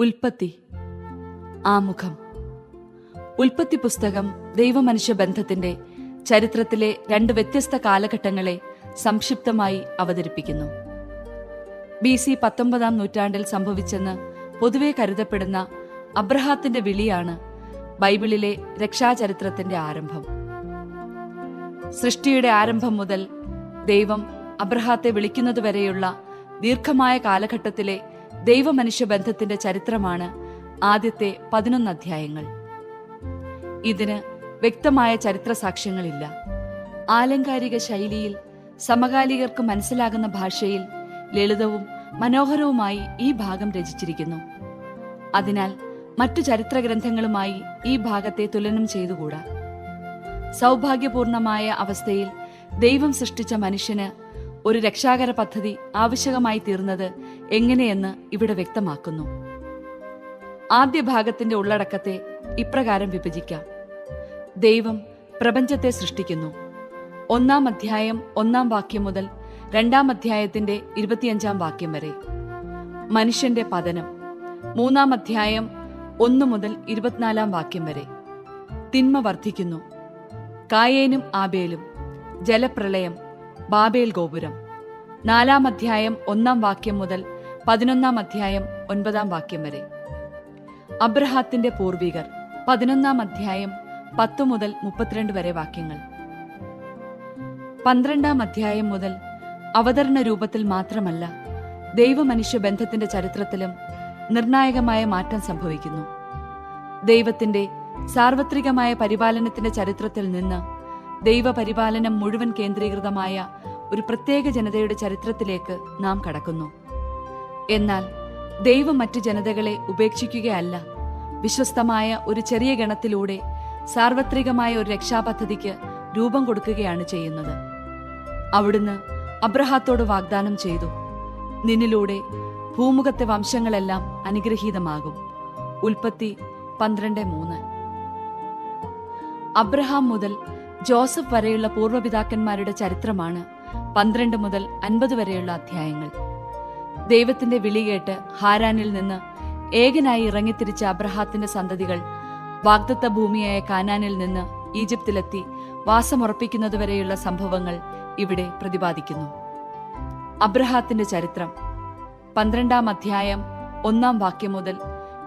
ഉൽപ്പത്തി ആമുഖം. ഉൽപ്പത്തി പുസ്തകം ദൈവമനുഷ്യ ബന്ധത്തിന്റെ ചരിത്രത്തിലെ രണ്ട് വ്യത്യസ്ത കാലഘട്ടങ്ങളെ സംക്ഷിപ്തമായി അവതരിപ്പിക്കുന്നു. ബി സി പത്തൊമ്പതാം നൂറ്റാണ്ടിൽ സംഭവിച്ചെന്ന് പൊതുവെ കരുതപ്പെടുന്ന അബ്രഹാത്തിന്റെ വിളിയാണ് ബൈബിളിലെ രക്ഷാചരിത്രത്തിന്റെ ആരംഭം. സൃഷ്ടിയുടെ ആരംഭം മുതൽ ദൈവം അബ്രഹാത്തെ വിളിക്കുന്നതുവരെയുള്ള ദീർഘമായ കാലഘട്ടത്തിലെ ദൈവമനുഷ്യ ബന്ധത്തിന്റെ ചരിത്രമാണ് ആദ്യത്തെ പതിനൊന്ന് അധ്യായങ്ങൾ. ഇതിന് വ്യക്തമായ ചരിത്ര സാക്ഷ്യങ്ങളില്ല. ആലങ്കാരിക ശൈലിയിൽ സമകാലികർക്ക് മനസ്സിലാകുന്ന ഭാഷയിൽ ലളിതവും മനോഹരവുമായി ഈ ഭാഗം രചിച്ചിരിക്കുന്നു. അതിനാൽ മറ്റു ചരിത്ര ഗ്രന്ഥങ്ങളുമായി ഈ ഭാഗത്തെ തുലനം ചെയ്തുകൂടാ. സൗഭാഗ്യപൂർണമായ അവസ്ഥയിൽ ദൈവം സൃഷ്ടിച്ച മനുഷ്യന് ഒരു രക്ഷാകര പദ്ധതി ആവശ്യകമായി തീർന്നത് എങ്ങനെയെന്ന് ഇവിടെ വ്യക്തമാക്കുന്നു. ആദ്യ ഭാഗത്തിന്റെ ഉള്ളടക്കത്തെ ഇപ്രകാരം വിഭജിക്കാം. ദൈവം പ്രപഞ്ചത്തെ സൃഷ്ടിക്കുന്നു. ഒന്നാം അധ്യായം ഒന്നാം വാക്യം മുതൽ രണ്ടാം അധ്യായത്തിന്റെ ഇരുപത്തിയഞ്ചാം വാക്യം വരെ. മനുഷ്യന്റെ പതനം. മൂന്നാം അധ്യായം ഒന്നു മുതൽ ഇരുപത്തിനാലാം വാക്യം വരെ. തിന്മ വർദ്ധിക്കുന്നു. കായേനും ആബേലും. ജലപ്രളയം. ബാബേൽ ഗോപുരം നാലാം അധ്യായം ഒന്നാം വാക്യം മുതൽ പതിനൊന്നാം അധ്യായം ഒൻപതാം വാക്യം വരെ. അബ്രഹാത്തിന്റെ പൂർവികർ പതിനൊന്നാം അധ്യായം പത്തു മുതൽ മുപ്പത്തിരണ്ട് വരെ വാക്യങ്ങൾ. പന്ത്രണ്ടാം അധ്യായം മുതൽ അവതരണ രൂപത്തിൽ മാത്രമല്ല ദൈവമനുഷ്യ ബന്ധത്തിന്റെ ചരിത്രത്തിലും നിർണായകമായ മാറ്റം സംഭവിക്കുന്നു. ദൈവത്തിന്റെ സാർവത്രികമായ പരിപാലനത്തിന്റെ ചരിത്രത്തിൽ നിന്ന് ദൈവപരിപാലനം മുഴുവൻ കേന്ദ്രീകൃതമായ ഒരു പ്രത്യേക ജനതയുടെ ചരിത്രത്തിലേക്ക് നാം കടക്കുന്നു. എന്നാൽ ദൈവം മറ്റു ജനതകളെ ഉപേക്ഷിക്കുകയല്ല. വിശ്വസ്തമായ ഒരു ചെറിയ ഗണത്തിലൂടെ സാർവത്രികമായ ഒരു രക്ഷാപദ്ധതിക്ക് രൂപം കൊടുക്കുകയാണ് ചെയ്യുന്നത്. അവിടുന്ന് അബ്രഹാത്തോട് വാഗ്ദാനം ചെയ്തു. നിന്നിലൂടെ ഭൂമുഖത്തെ വംശങ്ങളെല്ലാം അനുഗ്രഹീതമാകും. ഉൽപ്പത്തി പന്ത്രണ്ട് മൂന്ന്. അബ്രഹാം മുതൽ ജോസഫ് വരെയുള്ള പൂർവപിതാക്കന്മാരുടെ ചരിത്രമാണ് പന്ത്രണ്ട് മുതൽ അൻപത് വരെയുള്ള അധ്യായങ്ങൾ. ദൈവത്തിന്റെ വിളി കേട്ട് ഹാരാനിൽ നിന്ന് ഏകനായി ഇറങ്ങിത്തിരിച്ച അബ്രഹാത്തിന്റെ സന്തതികൾ വാഗ്ദത്ത ഭൂമിയായ കാനാനിൽ നിന്ന് ഈജിപ്തിലെത്തി വാസമുറപ്പിക്കുന്നതുവരെയുള്ള സംഭവങ്ങൾ ഇവിടെ പ്രതിപാദിക്കുന്നു. അബ്രഹാത്തിന്റെ ചരിത്രം. പന്ത്രണ്ടാം അധ്യായം ഒന്നാം വാക്യം മുതൽ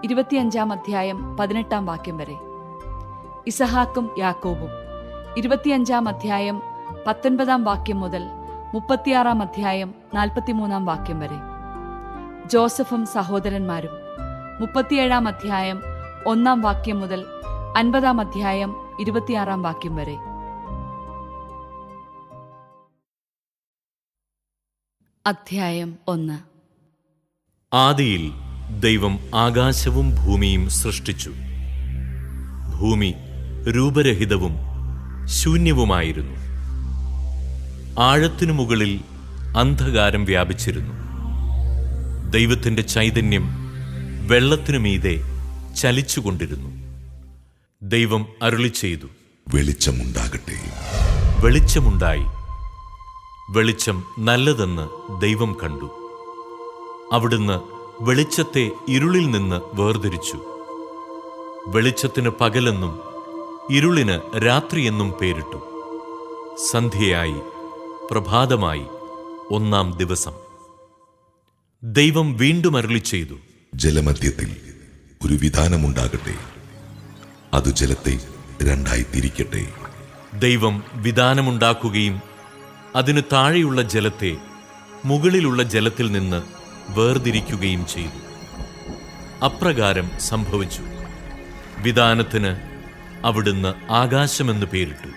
ഇരുപത്തിയഞ്ചാം അധ്യായം പതിനെട്ടാം വാക്യം വരെ. ഇസഹാക്കും യാക്കോബും. ഇരുപത്തിയഞ്ചാം അധ്യായം പത്തൊൻപതാം വാക്യം മുതൽ മുപ്പത്തിയാറാം അധ്യായം നാൽപ്പത്തിമൂന്നാം വാക്യം വരെ. ജോസഫും സഹോദരന്മാരും. മുപ്പത്തിയേഴാം അധ്യായം ഒന്നാം വാക്യം മുതൽ അൻപതാം അധ്യായം ഇരുപത്തിയാറാം വാക്യം വരെ. അധ്യായം ഒന്ന്. ആദിയിൽ ദൈവം ആകാശവും ഭൂമിയും സൃഷ്ടിച്ചു. ഭൂമി രൂപരഹിതവും ശൂന്യവുമായിരുന്നു. ആഴത്തിനു മുകളിൽ അന്ധകാരം വ്യാപിച്ചിരുന്നു. ദൈവത്തിന്റെ ചൈതന്യം വെള്ളത്തിനു മീതെ ചലിച്ചുകൊണ്ടിരുന്നു. ദൈവം അരുളി ചെയ്തു. വെളിച്ചമുണ്ടാകട്ടെ. വെളിച്ചമുണ്ടായി. വെളിച്ചം നല്ലതെന്ന് ദൈവം കണ്ടു. അവിടുന്ന് വെളിച്ചത്തെ ഇരുളിൽ നിന്ന് വേർതിരിച്ചു. വെളിച്ചത്തിന് പകലെന്നും ഇരുളിന് രാത്രിയെന്നും പേരിട്ടു. സന്ധ്യയായി പ്രഭാതമായി ഒന്നാം ദിവസം. ദൈവം വീണ്ടും അരുളി ചെയ്തു. ജലമധ്യത്തിൽ ഒരു വിധാനമുണ്ടാകട്ടെ. അത് ജലത്തെ രണ്ടായി തിരിക്കട്ടെ ദൈവം വിധാനമുണ്ടാക്കുകയും അതിനു താഴെയുള്ള ജലത്തെ മുകളിലുള്ള ജലത്തിൽ നിന്ന് വേർതിരിക്കുകയും ചെയ്തു. അപ്രകാരം സംഭവിച്ചു. വിധാനത്തിന് അവിടുന്ന് ആകാശമെന്ന് പേരിട്ടു.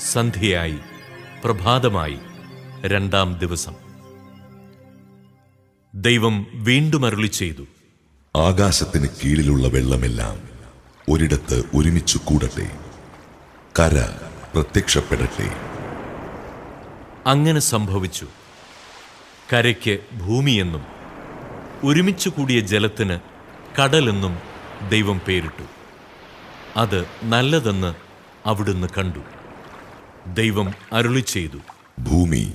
സന്ധ്യയായി പ്രഭാതമായി രണ്ടാം ദിവസം. ദൈവം വീണ്ടും അരുളി ചെയ്തു. ആകാശത്തിന് കീഴിലുള്ള വെള്ളമെല്ലാം ഒരിടത്ത് ഒരുമിച്ചു കൂടട്ടെ. കര പ്രത്യക്ഷപ്പെടട്ടെ. അങ്ങനെ സംഭവിച്ചു. കരയ്ക്ക് ഭൂമിയെന്നും ഒരുമിച്ചു കൂടിയ ജലത്തിന് കടലെന്നും ദൈവം പേരിട്ടു. അത് നല്ലതെന്ന് അവിടുന്ന് കണ്ടു. ദൈവം അരുളി ചെയ്തു. ഭൂമി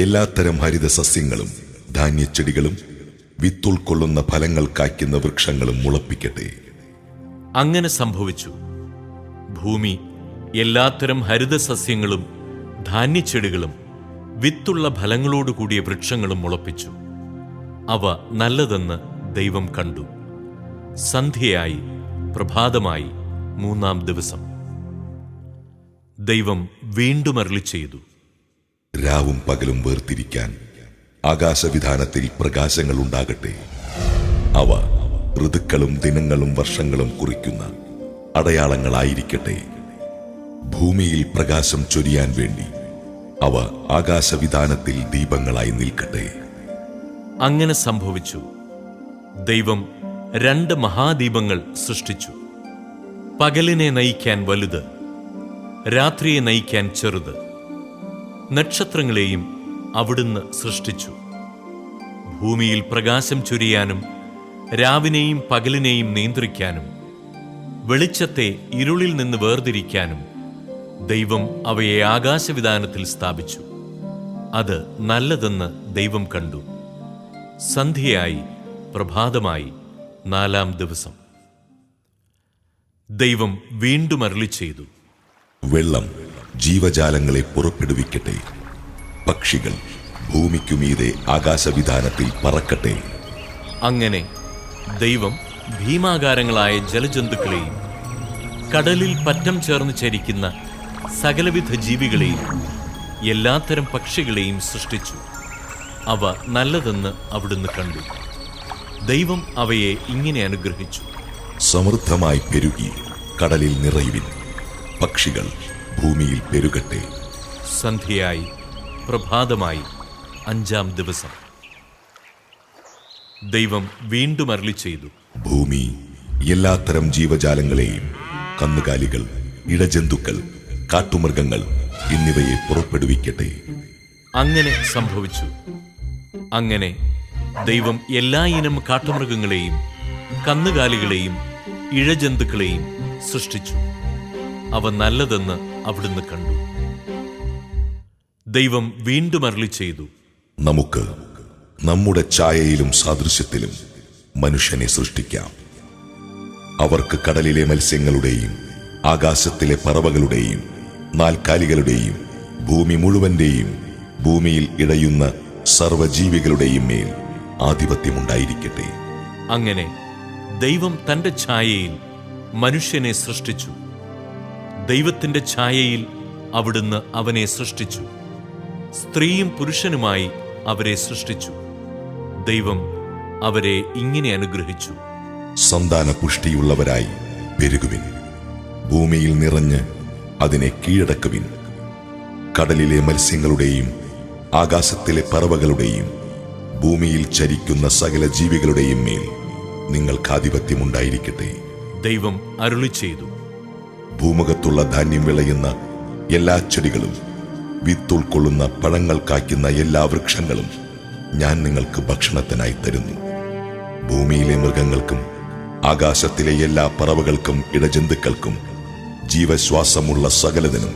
എല്ലാത്തരം ഹരിത സസ്യങ്ങളും ധാന്യച്ചെടികളും വിത്തുൾക്കൊള്ളുന്ന ഫലങ്ങൾ കായ്ക്കുന്ന വൃക്ഷങ്ങളും മുളപ്പിക്കട്ടെ. അങ്ങനെ സംഭവിച്ചു. ഭൂമി എല്ലാത്തരം ഹരിതസസ്യങ്ങളും ധാന്യച്ചെടികളും വിത്തുള്ള ഫലങ്ങളോടുകൂടിയ വൃക്ഷങ്ങളും മുളപ്പിച്ചു. അവ നല്ലതെന്ന് ദൈവം കണ്ടു. സന്ധ്യയായി പ്രഭാതമായി മൂന്നാം ദിവസം. ദൈവം വീണ്ടും അരളി ചെയ്തു രാവും പകലും വേർതിരിക്കാൻ ആകാശവിധാനത്തിൽ പ്രകാശങ്ങൾ ഉണ്ടാകട്ടെ അവ ഋതുക്കളും ദിനങ്ങളും വർഷങ്ങളും കുറിക്കുന്ന അടയാളങ്ങളായിരിക്കട്ടെ. ഭൂമിയിൽ പ്രകാശം ചൊരിയാൻ വേണ്ടി അവ ആകാശവിധാനത്തിൽ ദീപങ്ങളായി നിൽക്കട്ടെ. അങ്ങനെ സംഭവിച്ചു. ദൈവം രണ്ട് മഹാദീപങ്ങൾ സൃഷ്ടിച്ചു. പകലിനെ നയിക്കാൻ വലുത് രാത്രിയെ നയിക്കാൻ ചെറുത്. നക്ഷത്രങ്ങളെയും അവിടുന്ന് സൃഷ്ടിച്ചു. ഭൂമിയിൽ പ്രകാശം ചൊരിയാനും രാവിനെയും പകലിനെയും നിയന്ത്രിക്കാനും വെളിച്ചത്തെ ഇരുളിൽ നിന്ന് വേർതിരിക്കാനും ദൈവം അവയെ ആകാശവിധാനത്തിൽ സ്ഥാപിച്ചു. അത് നല്ലതെന്ന് ദൈവം കണ്ടു. സന്ധ്യയായി പ്രഭാതമായി നാലാം ദിവസം. ദൈവം വീണ്ടും അരളി ചെയ്തു വെള്ളം ജീവജാലങ്ങളെ പുറപ്പെടുവിക്കട്ടെ. പക്ഷികൾ ഭൂമിക്കുമീതെ ആകാശവിധാനത്തിൽ പറക്കട്ടെ. അങ്ങനെ ദൈവം ഭീമാകാരങ്ങളായ ജലജന്തുക്കളെയും കടലിൽ പറ്റം ചേർന്ന് ചരിക്കുന്ന സകലവിധ ജീവികളെയും എല്ലാത്തരം പക്ഷികളെയും സൃഷ്ടിച്ചു. അവ നല്ലതെന്ന് അവിടുന്ന് കണ്ടു. ദൈവം അവയെ ഇങ്ങനെ അനുഗ്രഹിച്ചു. സമൃദ്ധമായി പെരുകി കടലിൽ നിറയുവിൻ. പക്ഷികൾ ഭൂമിയിൽ പെരുകട്ടെ. സന്ധ്യയായി. പ്രഭാതമായി അഞ്ചാം ദിവസം. ദൈവം വീണ്ടും അരളി ചെയ്തു. ഭൂമി എല്ലാത്തരം ജീവജാലങ്ങളെയും കന്നുകാലികൾ ഇടജന്തുക്കൾ കാട്ടുമൃഗങ്ങൾ എന്നിവയെ പുറപ്പെടുവിക്കട്ടെ. അങ്ങനെ സംഭവിച്ചു. അങ്ങനെ ദൈവം എല്ലാ ഇനം കാട്ടുമൃഗങ്ങളെയും കന്നുകാലികളെയും ഇഴജന്തുക്കളെയും സൃഷ്ടിച്ചു. അവ നല്ലതെന്ന് അവിടുന്ന് കണ്ടു. ദൈവം വീണ്ടും അരളി ചെയ്തു. നമുക്ക് നമ്മുടെ ഛായയിലും സാദൃശ്യത്തിലും മനുഷ്യനെ സൃഷ്ടിക്കാം. അവർക്ക് കടലിലെ മത്സ്യങ്ങളുടെയും ആകാശത്തിലെ പറവകളുടെയും നാൽക്കാലികളുടെയും ഭൂമി മുഴുവന്റെയും ഭൂമിയിൽ ഇടയുന്ന സർവജീവികളുടെയും മേൽ ആധിപത്യമുണ്ടായിരിക്കട്ടെ. അങ്ങനെ ദൈവം തന്റെ ഛായയിൽ മനുഷ്യനെ സൃഷ്ടിച്ചു. ദൈവത്തിന്റെ ഛായയിൽ അവിടുന്ന് അവനെ സൃഷ്ടിച്ചു. സ്ത്രീയും പുരുഷനുമായി അവരെ സൃഷ്ടിച്ചു. ദൈവം അവരെ ഇങ്ങനെ അനുഗ്രഹിച്ചു. സന്താന പുഷ്ടിയുള്ളവരായി പെരുകുവിൻ. ഭൂമിയിൽ നിറഞ്ഞ് അതിനെ കീഴടക്കുവിൻ. കടലിലെ മത്സ്യങ്ങളുടെയും ആകാശത്തിലെ പറവകളുടെയും ഭൂമിയിൽ ചരിക്കുന്ന സകല ജീവികളുടെയും മേൽ നിങ്ങൾക്ക് ആധിപത്യമുണ്ടായിരിക്കട്ടെ. ദൈവം അരുളി ചെയ്തു ഭൂമുഖത്തുള്ള ധാന്യം വിളയുന്ന എല്ലാ ചെടികളും വിത്തുൾക്കൊള്ളുന്ന പഴങ്ങൾ കായ്ക്കുന്ന എല്ലാ വൃക്ഷങ്ങളും ഞാൻ നിങ്ങൾക്ക് ഭക്ഷണത്തിനായി തരുന്നു. ഭൂമിയിലെ മൃഗങ്ങൾക്കും ആകാശത്തിലെ എല്ലാ പറവകൾക്കും ഇടജന്തുക്കൾക്കും ജീവശ്വാസമുള്ള സകലതിനും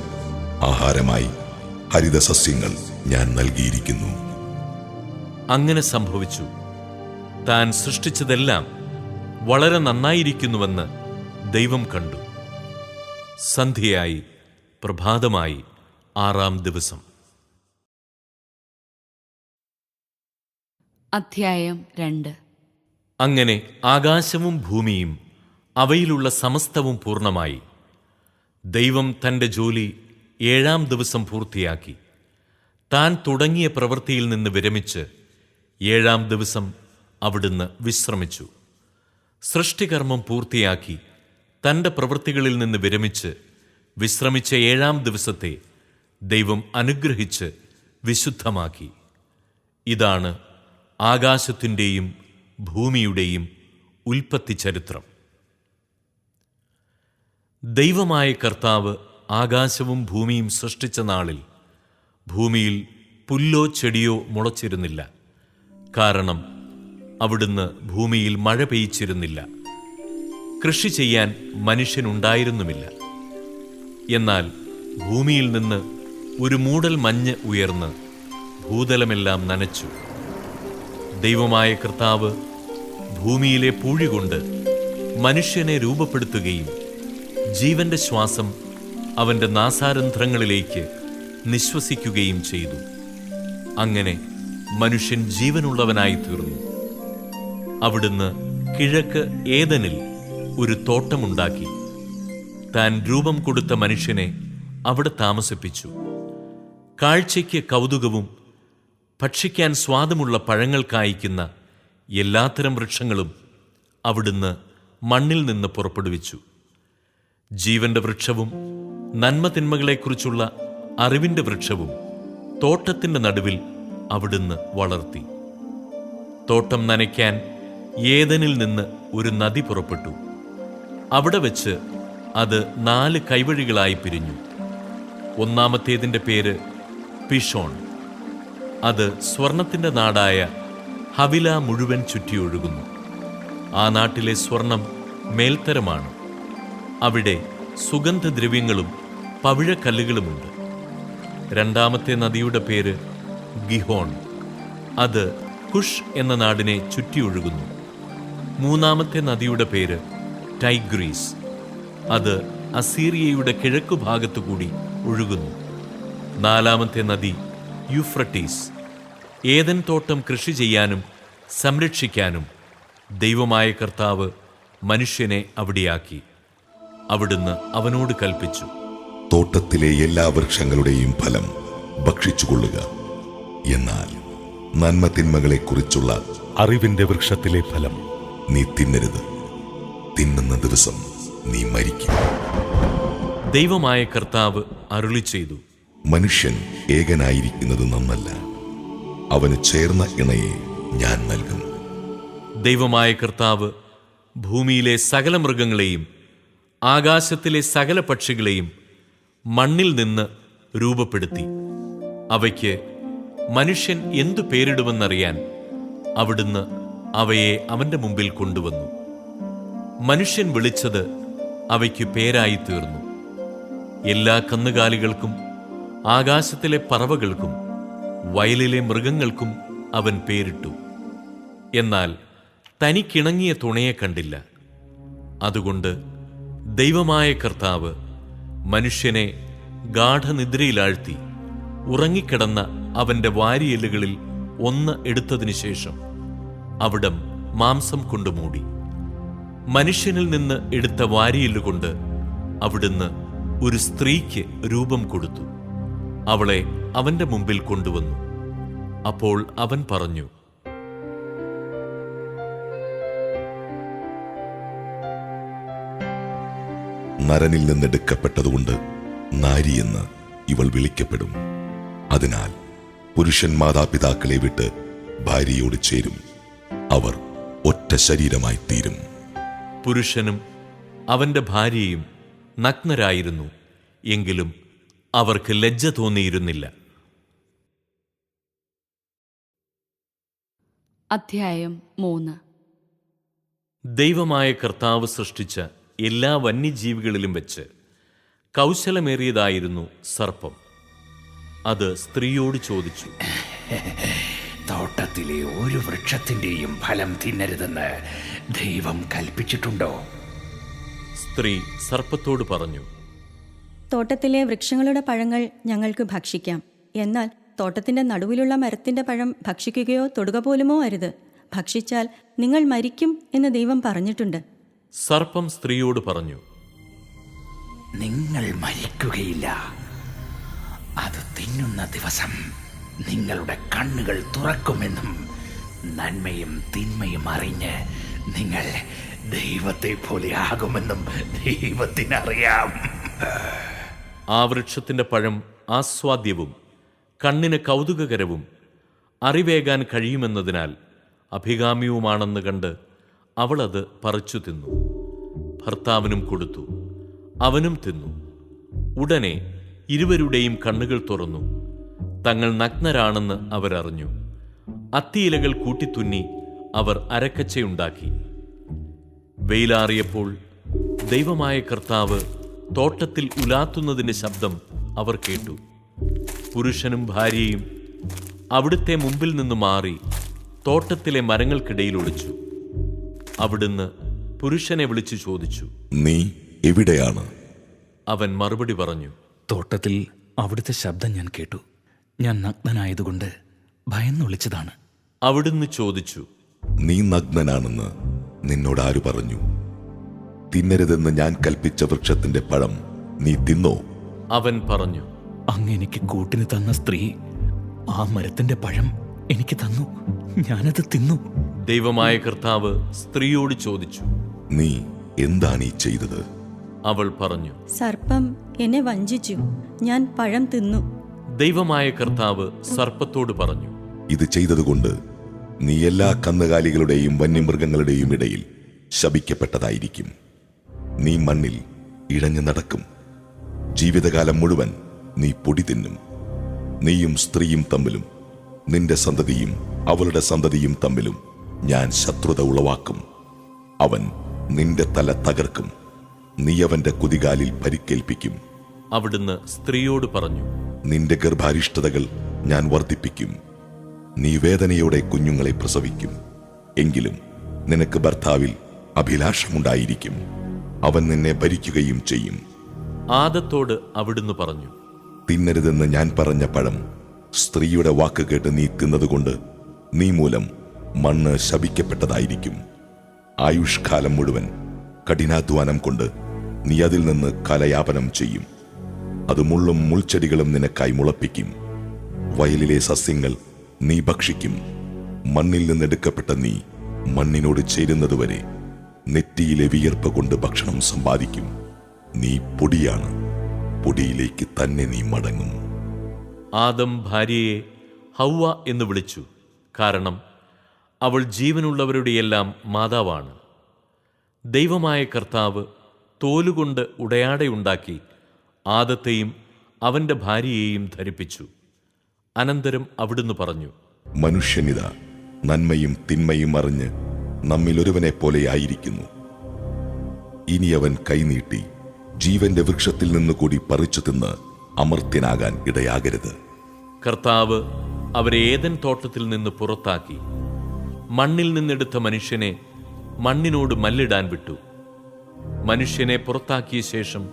ആഹാരമായി ഹരിതസസ്യങ്ങൾ ഞാൻ നൽകിയിരിക്കുന്നു. അങ്ങനെ സംഭവിച്ചു. താൻ സൃഷ്ടിച്ചതെല്ലാം വളരെ നന്നായിരിക്കുന്നുവെന്ന് ദൈവം കണ്ടു. സന്ധ്യയായി പ്രഭാതമായി ആറാം ദിവസം. അധ്യായം രണ്ട്. അങ്ങനെ ആകാശവും ഭൂമിയും അവയിലുള്ള സമസ്തവും പൂർണമായി. ദൈവം തന്റെ ജോലി ഏഴാം ദിവസം പൂർത്തിയാക്കി. താൻ തുടങ്ങിയ പ്രവൃത്തിയിൽ നിന്ന് വിരമിച്ച് ഏഴാം ദിവസം അവിടുന്ന് വിശ്രമിച്ചു. സൃഷ്ടികർമ്മം പൂർത്തിയാക്കി തന്റെ പ്രവൃത്തികളിൽ നിന്ന് വിരമിച്ച് വിശ്രമിച്ച ഏഴാം ദിവസത്തെ ദൈവം അനുഗ്രഹിച്ച് വിശുദ്ധമാക്കി. ഇതാണ് ആകാശത്തിന്റെയും ഭൂമിയുടെയും ഉൽപ്പത്തി ചരിത്രം. ദൈവമായ കർത്താവ് ആകാശവും ഭൂമിയും സൃഷ്ടിച്ച നാളിൽ ഭൂമിയിൽ പുല്ലോ ചെടിയോ മുളച്ചിരുന്നില്ല. കാരണം അവിടുന്ന് ഭൂമിയിൽ മഴ പെയ്ച്ചിരുന്നില്ല കൃഷി ചെയ്യാൻ മനുഷ്യനുണ്ടായിരുന്നുമില്ല. എന്നാൽ ഭൂമിയിൽ നിന്ന് ഒരു മൂടൽ മഞ്ഞ് ഉയർന്ന് ഭൂതലമെല്ലാം നനച്ചു. ദൈവമായ കർത്താവ് ഭൂമിയിലെ പൂഴി കൊണ്ട് മനുഷ്യനെ രൂപപ്പെടുത്തുകയും ജീവന്റെ ശ്വാസം അവന്റെ നാസാരന്ധ്രങ്ങളിലേക്ക് നിശ്വസിക്കുകയും ചെയ്തു. അങ്ങനെ മനുഷ്യൻ ജീവനുള്ളവനായി തീർന്നു. അവിടുന്ന് കിഴക്ക് ഏതനിൽ ഒരു തോട്ടമുണ്ടാക്കി. താൻ രൂപം കൊടുത്ത മനുഷ്യനെ അവിടെ താമസിപ്പിച്ചു. കാഴ്ചയ്ക്ക് കൗതുകവും ഭക്ഷിക്കാൻ സ്വാദമുള്ള പഴങ്ങൾ കായ്ക്കുന്ന എല്ലാത്തരം വൃക്ഷങ്ങളും അവിടുന്ന് മണ്ണിൽ നിന്ന് പുറപ്പെടുവിച്ചു. ജീവന്റെ വൃക്ഷവും നന്മതിന്മകളെക്കുറിച്ചുള്ള അറിവിന്റെ വൃക്ഷവും തോട്ടത്തിന്റെ നടുവിൽ അവിടുന്ന് വളർത്തി. തോട്ടം നനയ്ക്കാൻ ഏതനിൽ നിന്ന് ഒരു നദി പുറപ്പെട്ടു. അവിടെ വെച്ച് അത് നാല് കൈവഴികളായി പിരിഞ്ഞു. ഒന്നാമത്തേതിന്റെ പേര് പിഷോൺ അത് സ്വർണത്തിന്റെ നാടായ ഹവില മുഴുവൻ ചുറ്റിയൊഴുകുന്നു ആ നാട്ടിലെ സ്വർണം മേൽത്തരമാണ്. അവിടെ സുഗന്ധദ്രവ്യങ്ങളും പവിഴക്കല്ലുകളുമുണ്ട്. രണ്ടാമത്തെ നദിയുടെ പേര് ഗിഹോൺ. അത് കുഷ് എന്ന നാടിനെ ചുറ്റിയൊഴുകുന്നു മൂന്നാമത്തെ നദിയുടെ പേര് ടൈഗ്രീസ്. അത് അസീറിയയുടെ കിഴക്കു ഭാഗത്തുകൂടി ഒഴുകുന്നു. നാലാമത്തെ നദി യുഫ്രട്ടീസ്. ഏതൻ തോട്ടം കൃഷി ചെയ്യാനും സംരക്ഷിക്കാനും ദൈവമായ കർത്താവ് മനുഷ്യനെ അവിടെയാക്കി. അവിടുന്ന് അവനോട് കൽപ്പിച്ചു. തോട്ടത്തിലെ എല്ലാ വൃക്ഷങ്ങളുടെയും ഫലം ഭക്ഷിച്ചുകൊള്ളുക. എന്നാൽ നന്മ നന്മതിന്മകളെക്കുറിച്ചുള്ള അറിവിന്റെ വൃക്ഷത്തിലെ ഫലം നീ തിന്നരുത്. തിന്നുന്ന ദിവസം നീ മരിക്കും. ദൈവമായ കർത്താവ് അരുളി ചെയ്തു. മനുഷ്യൻ ഏകനായിരിക്കുന്നത് നന്നല്ല. അവന് ചേർന്ന ഇണയെ ഞാൻ നൽകും. ദൈവമായ കർത്താവ് ഭൂമിയിലെ സകല മൃഗങ്ങളെയും ആകാശത്തിലെ സകല പക്ഷികളെയും മണ്ണിൽ നിന്ന് രൂപപ്പെടുത്തി. അവയ്ക്ക് മനുഷ്യൻ എന്തു പേരിടുമെന്നറിയാൻ അവിടുന്ന് അവയെ അവന്റെ മുമ്പിൽ കൊണ്ടുവന്നു. മനുഷ്യൻ വിളിച്ചത് അവയ്ക്ക് പേരായി തീർന്നു. എല്ലാ കന്നുകാലികൾക്കും ആകാശത്തിലെ പറവകൾക്കും വയലിലെ മൃഗങ്ങൾക്കും അവൻ പേരിട്ടു. എന്നാൽ തനിക്കിണങ്ങിയ തുണയെ കണ്ടില്ല. അതുകൊണ്ട് ദൈവമായ കർത്താവ് മനുഷ്യനെ ഗാഠനിദ്രയിലാഴ്ത്തി ഉറങ്ങിക്കിടന്ന അവന്റെ വാരിയെല്ലുകളിൽ ഒന്ന് എടുത്തതിനു ശേഷം അവിടം മാംസം കൊണ്ട് മൂടി. മനുഷ്യനിൽ നിന്ന് എടുത്ത വാരിയെല്ലുകൊണ്ട് അവിടുന്ന് ഒരു സ്ത്രീക്ക് രൂപം കൊടുത്തു. അവളെ അവന്റെ മുമ്പിൽ കൊണ്ടുവന്നു. അപ്പോൾ അവൻ പറഞ്ഞു നരനിൽ നിന്നെടുക്കപ്പെട്ടതുകൊണ്ട് നാരിയെന്ന് ഇവൾ വിളിക്കപ്പെടും. അതിനാൽ പുരുഷൻ മാതാപിതാക്കളെ വിട്ട് ഭാര്യയോട് ചേരും. അവർ ഒറ്റ ശരീരമായി തീരും. പുരുഷനും അവന്റെ ഭാര്യയും നഗ്നരായിരുന്നു. എങ്കിലും അവർക്ക് ലജ്ജ തോന്നിയിരുന്നില്ല. അധ്യായം മൂന്ന്. ദൈവമായ കർത്താവ് സൃഷ്ടിച്ച എല്ലാ വന്യജീവികളിലും വെച്ച് കൗശലമേറിയതായിരുന്നു സർപ്പം. അത് സ്ത്രീയോട് ചോദിച്ചു. തോട്ടത്തിലെ ഒരു വൃക്ഷത്തിന്റെയും ഫലം തിന്നരുതെന്ന് ദൈവം കൽപ്പിച്ചിട്ടുണ്ടോ? സ്ത്രീ സർപ്പത്തോട് പറഞ്ഞു. തോട്ടത്തിലെ വൃക്ഷങ്ങളുടെ പഴങ്ങൾ ഞങ്ങൾക്ക് ഭക്ഷിക്കാം. എന്നാൽ തോട്ടത്തിന്റെ നടുവിലുള്ള മരത്തിന്റെ പഴം ഭക്ഷിക്കുകയോ തൊടുക പോലുമോ അരുത്. ഭക്ഷിച്ചാൽ നിങ്ങൾ മരിക്കും എന്ന് ദൈവം പറഞ്ഞിട്ടുണ്ട്. സർപ്പം സ്ത്രീയോട് പറഞ്ഞു നിങ്ങൾ മരിക്കുകയില്ല. അത് തിന്നുന്ന ദിവസം നിങ്ങളുടെ കണ്ണുകൾ തുറക്കുമെന്നും നന്മയും തിന്മയും അറിഞ്ഞ് നിങ്ങൾ ദൈവത്തെ പോലെ ആകുമെന്നും ദൈവത്തിനറിയാം. ആ വൃക്ഷത്തിന്റെ പഴം ആസ്വാദ്യവും കണ്ണിന് കൗതുകകരവും അറിവേകാൻ കഴിയുമെന്നതിനാൽ അഭികാമ്യവുമാണെന്ന് കണ്ട് അവളത് പറിച്ചു തിന്നു. ഭർത്താവിനും കൊടുത്തു. അവനും തിന്നു. ഉടനെ ഇരുവരുടെയും കണ്ണുകൾ തുറന്നു. തങ്ങൾ നഗ്നരാണെന്ന് അവരറിഞ്ഞു അത്തിയിലകൾ കൂട്ടിത്തുന്നി അവർ അരക്കച്ചയുണ്ടാക്കി. വെയിലാറിയപ്പോൾ ദൈവമായ കർത്താവ് തോട്ടത്തിൽ ഉലാത്തുന്നതിന്റെ ശബ്ദം അവർ കേട്ടു. പുരുഷനും ഭാര്യയും അവിടുത്തെ മുമ്പിൽ നിന്ന് മാറി തോട്ടത്തിലെ മരങ്ങൾക്കിടയിൽ ഒളിച്ചു. അവിടുന്ന് പുരുഷനെ വിളിച്ചു ചോദിച്ചു. നീ എവിടെയാണ്? അവൻ മറുപടി പറഞ്ഞു. തോട്ടത്തിൽ അവിടുത്തെ ശബ്ദം ഞാൻ കേട്ടു. ഞാൻ നഗ്നനായതുകൊണ്ട് ഭയന്നൊളിച്ചതാണ് അവിടുന്ന് ചോദിച്ചു. നീ നഗ്നനാണെന്ന് നിന്നോട് ആര് പറഞ്ഞു? തിന്നരുതെന്ന് ഞാൻ കൽപ്പിച്ച വൃക്ഷത്തിന്റെ പഴം നീ തിന്നോ? അവൻ പറഞ്ഞു അങ്ങ് എനിക്ക് കൂട്ടിന് തന്ന സ്ത്രീ ആ മരത്തിന്റെ പഴം എനിക്ക് തന്നു. ഞാനത് തിന്നു. ദൈവമായ കർത്താവ് സ്ത്രീയോട് ചോദിച്ചു നീ എന്താണ് ഈ ചെയ്തത്? അവൾ പറഞ്ഞു സർപ്പം എന്നെ വഞ്ചിച്ചു. ഞാൻ പഴം തിന്നു. ദൈവമായ കർത്താവ് സർപ്പത്തോട് പറഞ്ഞു ഇത് ചെയ്തതുകൊണ്ട് നീ എല്ലാ കന്നുകാലികളുടെയും വന്യമൃഗങ്ങളുടെയും ഇടയിൽ ശപിക്കപ്പെട്ടതായിരിക്കും. നീ മണ്ണിൽ ഇഴഞ്ഞു നടക്കും. ജീവിതകാലം മുഴുവൻ നീ പൊടി തിന്നും. നീയും സ്ത്രീയും തമ്മിലും നിന്റെ സന്തതിയും അവളുടെ സന്തതിയും തമ്മിലും ഞാൻ ശത്രുത ഉളവാക്കും. അവൻ നിന്റെ തല തകർക്കും. നീ അവന്റെ കുതികാലിൽ പരിക്കേൽപ്പിക്കും. അവിടുന്ന് സ്ത്രീയോട് പറഞ്ഞു നിന്റെ ഗർഭാരിഷ്ടതകൾ ഞാൻ വർദ്ധിപ്പിക്കും. നീ വേദനയോടെ കുഞ്ഞുങ്ങളെ പ്രസവിക്കും. എങ്കിലും നിനക്ക് ഭർത്താവിൽ അഭിലാഷമുണ്ടായിരിക്കും. അവൻ നിന്നെ ഭരിക്കുകയും ചെയ്യും. ആദത്തോട് അവിടുന്ന് പറഞ്ഞു തിന്നരുതെന്ന് ഞാൻ പറഞ്ഞ പഴം സ്ത്രീയുടെ വാക്ക് കേട്ട് നീ തിന്നതുകൊണ്ട് നീ മൂലം മണ്ണ് ശപിക്കപ്പെട്ടതായിരിക്കും. ആയുഷ്കാലം മുഴുവൻ കഠിനാധ്വാനം കൊണ്ട് നീ അതിൽ നിന്ന് കലയാപനം ചെയ്യും. അത് മുള്ളും മുൾച്ചെടികളും നിനക്കായി മുളപ്പിക്കും. വയലിലെ സസ്യങ്ങൾ നീ ഭക്ഷിക്കും. മണ്ണിൽ നിന്നെടുക്കപ്പെട്ട നീ മണ്ണിനോട് ചേരുന്നതുവരെ നെറ്റിയിലെ വിയർപ്പ് കൊണ്ട് ഭക്ഷണം സമ്പാദിക്കും. നീ പൊടിയാണ്. പൊടിയിലേക്ക് തന്നെ നീ മടങ്ങും. ആദം ഭാര്യയെ ഹൗവ എന്ന് വിളിച്ചു. കാരണം അവൾ ജീവനുള്ളവരുടെയെല്ലാം മാതാവാണ്. ദൈവമായ കർത്താവ് തോലുകൊണ്ട് ഉടയാടയുണ്ടാക്കി ആദത്തെയും അവന്റെ ഭാര്യയെയും ധരിപ്പിച്ചു. അനന്തരം അവിടുന്ന് പറഞ്ഞു മനുഷ്യനിത നന്മയും തിന്മയും അറിഞ്ഞ് നമ്മിൽ ഒരുവനെ പോലെയായിരിക്കുന്നു ഇനി അവൻ കൈനീട്ടി ജീവന്റെ വൃക്ഷത്തിൽ നിന്ന് കൂടി പറിച്ചു തിന്ന് അമർത്യനാകാൻ ഇടയാകരുത്. കർത്താവ് അവരെ ഏതൻ തോട്ടത്തിൽ നിന്ന് പുറത്താക്കി മണ്ണിൽ നിന്നെടുത്ത മനുഷ്യനെ മണ്ണിനോട് മല്ലിടാൻ വിട്ടു. മനുഷ്യനെ പുറത്താക്കിയ ശേഷം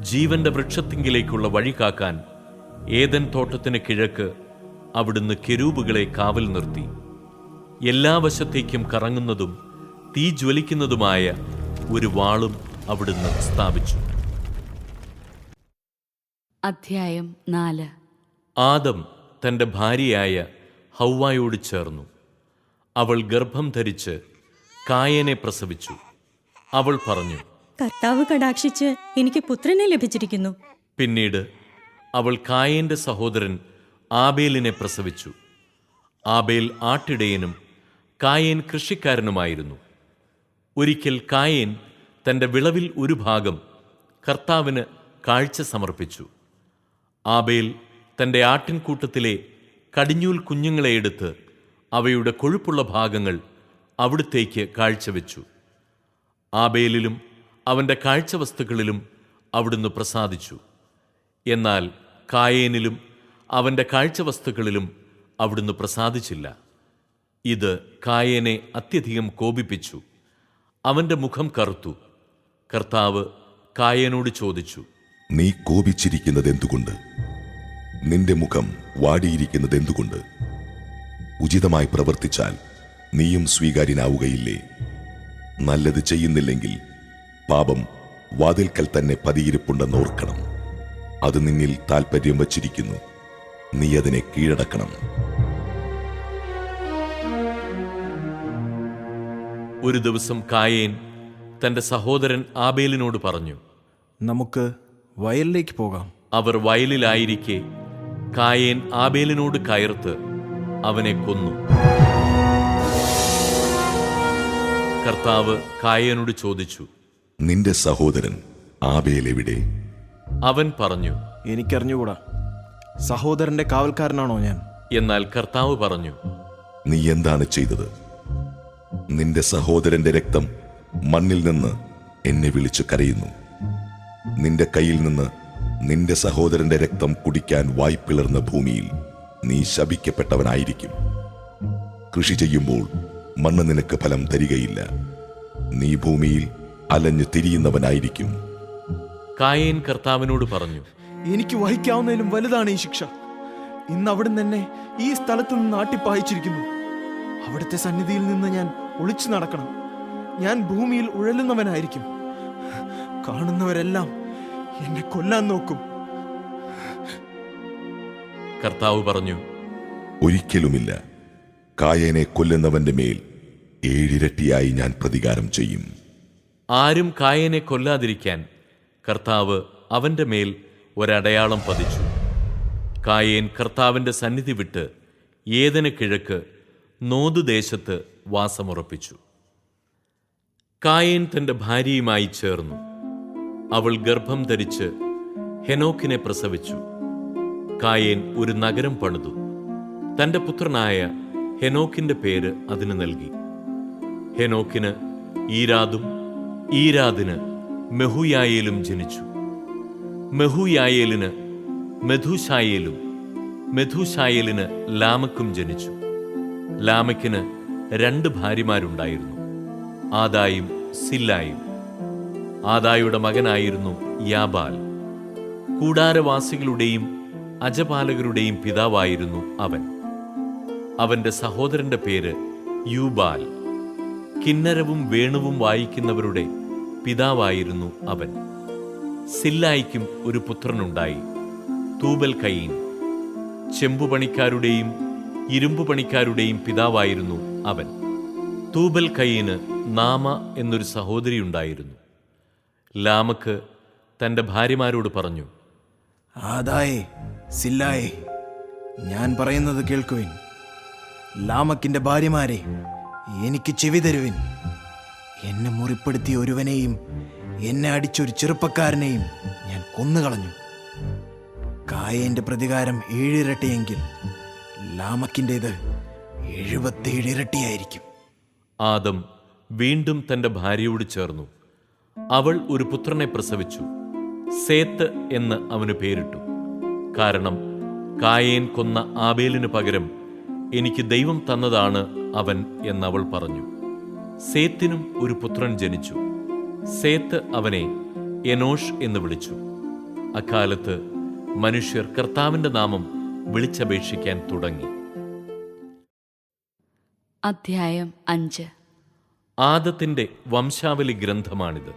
ജീവന്റെ വൃക്ഷത്തിങ്കിലേക്കുള്ള വഴി കാക്കാൻ ഏതൻ തോട്ടത്തിന് കിഴക്ക് അവിടുന്ന് കെരൂബുകളെ കാവൽ നിർത്തി. എല്ലാ വശത്തേക്കും കറങ്ങുന്നതും തീ ജ്വലിക്കുന്നതുമായ ഒരു വാളും അവിടുന്ന് സ്ഥാപിച്ചു. അധ്യായം നാല്. ആദം തന്റെ ഭാര്യയായ ഹൗവായോട് ചേർന്നു. അവൾ ഗർഭം ധരിച്ച് കായനെ പ്രസവിച്ചു. അവൾ പറഞ്ഞു കർത്താവ് കടാക്ഷിച്ച് എനിക്ക് പുത്രനെ ലഭിച്ചിരിക്കുന്നു. പിന്നീട് അവൾ കായന്റെ സഹോദരൻ ആബേലിനെ പ്രസവിച്ചു. ആബേൽ ആട്ടിടയനും കായേൻ കൃഷിക്കാരനുമായിരുന്നു. ഒരിക്കൽ കായേൻ തന്റെ വിളവിൽ ഒരു ഭാഗം കർത്താവിന് കാഴ്ച സമർപ്പിച്ചു. ആബേൽ തന്റെ ആട്ടിൻകൂട്ടത്തിലെ കടിഞ്ഞൂൽ കുഞ്ഞുങ്ങളെ എടുത്ത് അവയുടെ കൊഴുപ്പുള്ള ഭാഗങ്ങൾ അവിടുത്തേക്ക് കാഴ്ചവെച്ചു. ആബേലിലും അവന്റെ കാഴ്ചവസ്തുക്കളിലും അവിടുന്ന് പ്രസാദിച്ചു. എന്നാൽ കായേനിലും അവന്റെ കാഴ്ചവസ്തുക്കളിലും അവിടുന്ന് പ്രസാദിച്ചില്ല. ഇത് കായനെ അത്യധികം കോപിപ്പിച്ചു. അവന്റെ മുഖം കറുത്തു. കർത്താവ് കായനോട് ചോദിച്ചു നീ കോപിച്ചിരിക്കുന്നത് എന്തുകൊണ്ട്? നിന്റെ മുഖം വാടിയിരിക്കുന്നത് എന്തുകൊണ്ട്? ഉചിതമായി പ്രവർത്തിച്ചാൽ നീയും സ്വീകാര്യനാവുകയില്ലേ? നല്ലത് ചെയ്യുന്നില്ലെങ്കിൽ പാപം വാതിൽക്കൽ തന്നെ പതിയിരിപ്പുണ്ടെന്ന് ഓർക്കണം. അത് നിന്നിൽ താൽപ്പര്യം വച്ചിരിക്കുന്നു. നീ അതിനെ കീഴടക്കണം. ഒരു ദിവസം കായേൻ തന്റെ സഹോദരൻ ആബേലിനോട് പറഞ്ഞു നമുക്ക് വയലിലേക്ക് പോകാം. അവർ വയലിലായിരിക്കെ കായേൻ ആബേലിനോട് കയർത്ത് അവനെ കൊന്നു. കർത്താവ് കായേനോട് ചോദിച്ചു നിന്റെ സഹോദരൻ ആബേൽ എവിടെ? അവൻ പറഞ്ഞു എനിക്കറിഞ്ഞുകൂടാ സഹോദരന്റെ കാവൽക്കാരനാണോ ഞാൻ? എന്നാൽ കർത്താവ് പറഞ്ഞു നീ എന്താണ് ചെയ്തത്? നിന്റെ സഹോദരന്റെ രക്തം മണ്ണിൽ നിന്ന് എന്നെ വിളിച്ചു കരയുന്നു. നിന്റെ കയ്യിൽ നിന്ന് നിന്റെ സഹോദരന്റെ രക്തം കുടിക്കാൻ വായ്പിളർന്ന ഭൂമിയിൽ നീ ശപിക്കപ്പെട്ടവനായിരിക്കും. കൃഷി ചെയ്യുമ്പോൾ മണ്ണ് നിനക്ക് ഫലം തരികയില്ല. നീ ഭൂമിയിൽ അലഞ്ഞു തിരിയുന്നവനായിരിക്കും. കായേൻ കർത്താവിനോട് പറഞ്ഞു എനിക്ക് വഹിക്കാവുന്നതിലും വലുതാണ് ഈ ശിക്ഷ. ഇന്ന് അവിടുന്ന് എന്നെ ഈ സ്ഥലത്ത് നിന്ന് നാട്ടിപ്പായിച്ചിരിക്കുന്നു അവിടുത്തെ സന്നിധിയിൽ നിന്ന് ഞാൻ ഒളിച്ചു നടക്കണം. ഞാൻ ഭൂമിയിൽ ഉഴലുന്നവനായിരിക്കും. കാണുന്നവരെല്ലാം എന്നെ കൊല്ലാൻ നോക്കും. കർത്താവ് പറഞ്ഞു ഒരിക്കലുമില്ല. കായനെ കൊല്ലുന്നവന്റെ മേൽ ഏഴിരട്ടിയായി ഞാൻ പ്രതികാരം ചെയ്യും. ആരും കായനെ കൊല്ലാതിരിക്കാൻ കർത്താവ് അവന്റെ മേൽ ഒരടയാളം പതിച്ചു. കായേൻ കർത്താവിന്റെ സന്നിധി വിട്ട് ഏതന് കിഴക്ക് നോതുദേശത്ത് വാസമുറപ്പിച്ചു. കായേൻ തന്റെ ഭാര്യയുമായി ചേർന്നു. അവൾ ഗർഭം ധരിച്ച് ഹെനോക്കിനെ പ്രസവിച്ചു. കായേൻ ഒരു നഗരം പണിതു. തന്റെ പുത്രനായ ഹെനോക്കിന്റെ പേര് അതിന് നൽകി. ഹെനോക്കിന് ഈരാദും ഈരാദിന് മെഹുയായേലും ജനിച്ചു. മെഹുയായേലിന് മെധുശായേലും മെധുശായേലിന് ലാമക്കും ജനിച്ചു. ലാമക്കിന് രണ്ട് ഭാര്യമാരുണ്ടായിരുന്നു. ആദായും സില്ലായും. ആദായുടെ മകനായിരുന്നു യാബാൽ. കൂടാരവാസികളുടെയും അജപാലകരുടെയും പിതാവായിരുന്നു അവൻ. അവന്റെ സഹോദരന്റെ പേര് യൂബാൽ. കിന്നരവും വേണുവും വായിക്കുന്നവരുടെ പിതാവായിരുന്നു അവൻ. സില്ലായിക്കും ഒരു പുത്രനുണ്ടായി തൂബൽ കയീൻ. ചെമ്പുപണിക്കാരുടെയും ഇരുമ്പുപണിക്കാരുടെയും പിതാവായിരുന്നു അവൻ. തൂബൽ കയ്യിന് നാമ എന്നൊരു സഹോദരിയുണ്ടായിരുന്നു. ലാമക്ക് തന്റെ ഭാര്യമാരോട് പറഞ്ഞു ആദായേ സില്ലായേ ഞാൻ പറയുന്നത് കേൾക്കുവിൻ. ലാമക്കിന്റെ ഭാര്യമാരെ എനിക്ക് ചെവി തരുവിൻ. എന്നെ മുറിപ്പെടുത്തിയ ഒരുവനെയും എന്നെ അടിച്ചൊരു ചെറുപ്പക്കാരനെയും ഞാൻ കൊന്നുകളഞ്ഞു. കായേന്റെ പ്രതികാരം ഏഴിരട്ടിയെങ്കിൽ ലാമക്കിന്റെത് എഴുപത്തേഴ് ഇരട്ടിയായിരിക്കും. ആദം വീണ്ടും തന്റെ ഭാര്യയോട് ചേർന്നു. അവൾ ഒരു പുത്രനെ പ്രസവിച്ചു. സേത്ത് എന്ന് അവന് പേരിട്ടു. കാരണം കായേൻ കൊന്ന ആബേലിന് പകരം എനിക്ക് ദൈവം തന്നതാണ് അവൻ എന്നവൾ പറഞ്ഞു. സേത്തിനും ഒരു പുത്രൻ ജനിച്ചു. സേത്ത് അവനെ എനോഷ് എന്ന് വിളിച്ചു. അക്കാലത്ത് മനുഷ്യർ കർത്താവിന്റെ നാമം വിളിച്ചപേക്ഷിക്കാൻ തുടങ്ങി. അധ്യായം അഞ്ച്. ആദത്തിന്റെ വംശാവലി ഗ്രന്ഥമാണിത്.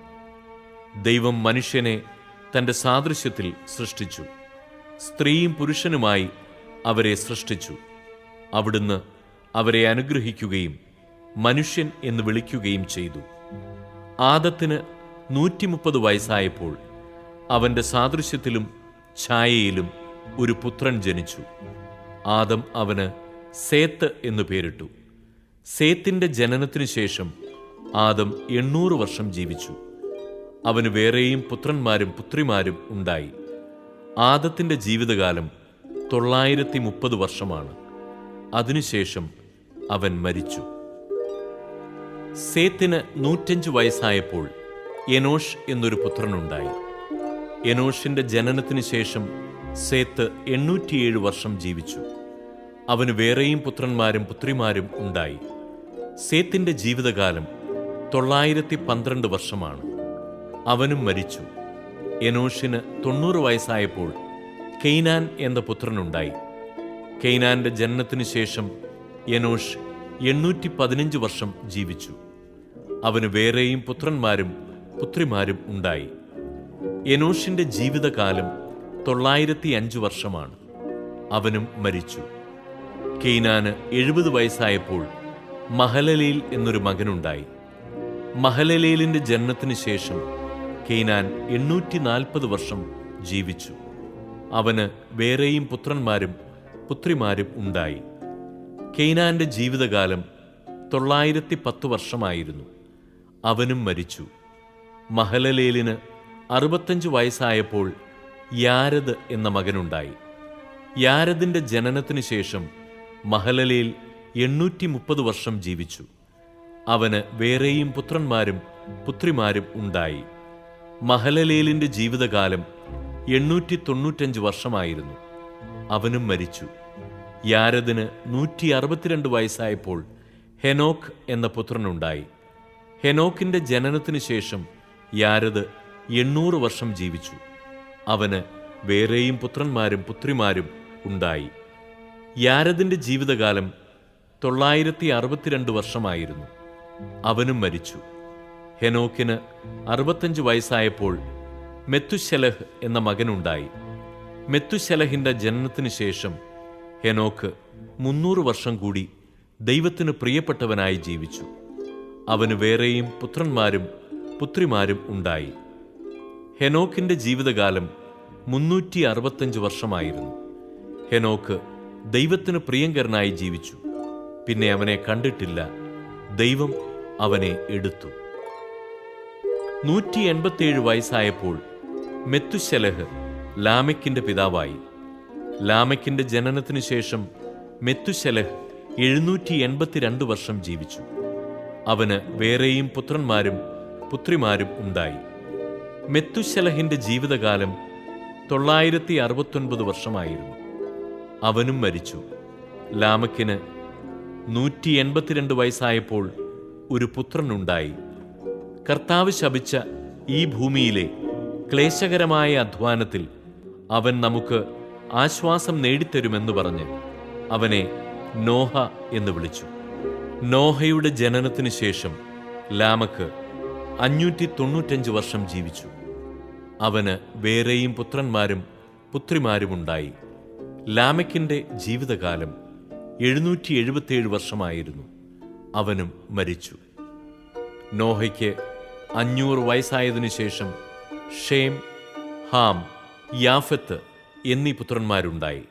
ദൈവം മനുഷ്യനെ തന്റെ സാദൃശ്യത്തിൽ സൃഷ്ടിച്ചു. സ്ത്രീയും പുരുഷനുമായി അവരെ സൃഷ്ടിച്ചു. അവിടുന്ന് അവരെ അനുഗ്രഹിക്കുകയും മനുഷ്യൻ എന്ന് വിളിക്കുകയും ചെയ്തു. ആദത്തിന് നൂറ്റിമുപ്പത് വയസ്സായപ്പോൾ അവന്റെ സാദൃശ്യത്തിലും ഛായയിലും ഒരു പുത്രൻ ജനിച്ചു. ആദം അവന് സേത്ത് എന്നു പേരിട്ടു. സേത്തിന്റെ ജനനത്തിനു ശേഷം ആദം എണ്ണൂറ് വർഷം ജീവിച്ചു. അവന് വേറെയും പുത്രന്മാരും പുത്രിമാരും ഉണ്ടായി. ആദത്തിന്റെ ജീവിതകാലം തൊള്ളായിരത്തി മുപ്പത് വർഷമാണ് അതിനുശേഷം അവൻ മരിച്ചു. സേത്തിന് നൂറ്റഞ്ച് വയസ്സായപ്പോൾ എനോഷ് എന്നൊരു പുത്രനുണ്ടായി. എനോഷിന്റെ ജനനത്തിനു ശേഷം സേത്ത് എണ്ണൂറ്റിയേഴ് വർഷം ജീവിച്ചു. അവന് വേറെയും പുത്രന്മാരും പുത്രിമാരും ഉണ്ടായി. സേത്തിന്റെ ജീവിതകാലം തൊള്ളായിരത്തി പന്ത്രണ്ട് വർഷമാണ്. അവനും മരിച്ചു. എനോഷിന് തൊണ്ണൂറ് വയസ്സായപ്പോൾ കെയ്നാൻ എന്ന പുത്രനുണ്ടായി. കെയ്നാന്റെ ജനനത്തിനു ശേഷം എനോഷ് എണ്ണൂറ്റി പതിനഞ്ച് വർഷം ജീവിച്ചു. അവന് വേറെയും പുത്രന്മാരും പുത്രിമാരും ഉണ്ടായി. എനോഷിന്റെ ജീവിതകാലം തൊള്ളായിരത്തി അഞ്ച് വർഷമാണ്. അവനും മരിച്ചു. കെയ്നാന് എഴുപത് വയസ്സായപ്പോൾ മഹലലേൽ എന്നൊരു മകനുണ്ടായി. മഹലലേലിന്റെ ജനനത്തിനു ശേഷം കെയ്നാൻ എണ്ണൂറ്റി നാൽപ്പത് വർഷം ജീവിച്ചു. അവന് വേറെയും പുത്രന്മാരും പുത്രിമാരും ഉണ്ടായി. കെയ്നാന്റെ ജീവിതകാലം തൊള്ളായിരത്തി പത്ത് വർഷമായിരുന്നു. അവനും മരിച്ചു. മഹലലേലിന് അറുപത്തഞ്ച് വയസ്സായപ്പോൾ യാരദ് എന്ന മകനുണ്ടായി. യാരദിന്റെ ജനനത്തിനു ശേഷം മഹലലേൽ എണ്ണൂറ്റി മുപ്പത് വർഷം ജീവിച്ചു. അവന് വേറെയും പുത്രന്മാരും പുത്രിമാരും ഉണ്ടായി. മഹലലേലിന്റെ ജീവിതകാലം എണ്ണൂറ്റി തൊണ്ണൂറ്റഞ്ച് വർഷമായിരുന്നു. അവനും മരിച്ചു. യാരദിന് നൂറ്റി അറുപത്തിരണ്ട് വയസ്സായപ്പോൾ ഹെനോക്ക് എന്ന പുത്രനുണ്ടായി. ഹെനോക്കിന്റെ ജനനത്തിനു ശേഷം യാരദ് എണ്ണൂറ് വർഷം ജീവിച്ചു. അവന് വേറെയും പുത്രന്മാരും പുത്രിമാരും ഉണ്ടായി. യാരദിന്റെ ജീവിതകാലം തൊള്ളായിരത്തി അറുപത്തിരണ്ട് വർഷമായിരുന്നു. അവനും മരിച്ചു. ഹെനോക്കിന് അറുപത്തഞ്ച് വയസ്സായപ്പോൾ മെത്തുശലഹ് എന്ന മകനുണ്ടായി. മെത്തുശലഹിന്റെ ജനനത്തിനു ശേഷം ഹെനോക്ക് മുന്നൂറ് വർഷം കൂടി ദൈവത്തിന് പ്രിയപ്പെട്ടവനായി ജീവിച്ചു. അവന് വേറെയും പുത്രന്മാരും പുത്രിമാരും ഉണ്ടായി. ഹെനോക്കിന്റെ ജീവിതകാലം മുന്നൂറ്റി അറുപത്തഞ്ച് വർഷമായിരുന്നു. ഹെനോക്ക് ദൈവത്തിന് പ്രിയങ്കരനായി ജീവിച്ചു. പിന്നെ അവനെ കണ്ടിട്ടില്ല. ദൈവം അവനെ എടുത്തു. നൂറ്റി എൺപത്തിയേഴ് വയസ്സായപ്പോൾ മെത്തുശലഹ് ലാമയ്ക്കിന്റെ പിതാവായി. ലാമയ്ക്കിന്റെ ജനനത്തിനു ശേഷം മെത്തുശലഹ് എഴുന്നൂറ്റി എൺപത്തിരണ്ട് വർഷം ജീവിച്ചു. അവന് വേറെയും പുത്രന്മാരും പുത്രിമാരും ഉണ്ടായി. മെത്തുശലഹിന്റെ ജീവിതകാലം തൊള്ളായിരത്തി അറുപത്തൊൻപത് വർഷമായിരുന്നു. അവനും മരിച്ചു. ലാമക്കിന് നൂറ്റി എൺപത്തിരണ്ട് വയസ്സായപ്പോൾ ഒരു പുത്രനുണ്ടായി. കർത്താവ് ശപിച്ച ഈ ഭൂമിയിലെ ക്ലേശകരമായ അധ്വാനത്തിൽ അവൻ നമുക്ക് ആശ്വാസം നേടിത്തരുമെന്ന് പറഞ്ഞ് അവനെ നോഹ എന്ന് വിളിച്ചു. നോഹയുടെ ജനനത്തിനു ശേഷം ലാമക്ക് അഞ്ഞൂറ്റി തൊണ്ണൂറ്റഞ്ച് വർഷം ജീവിച്ചു. അവന് വേറെയും പുത്രന്മാരും പുത്രിമാരുമുണ്ടായി. ലാമക്കിന്റെ ജീവിതകാലം എഴുന്നൂറ്റി എഴുപത്തിയേഴ് വർഷമായിരുന്നു. അവനും മരിച്ചു. നോഹയ്ക്ക് അഞ്ഞൂറ് വയസ്സായതിനു ശേഷം ഷേം ഹാം യാഫത്ത് എന്നീ പുത്രന്മാരുണ്ടായി.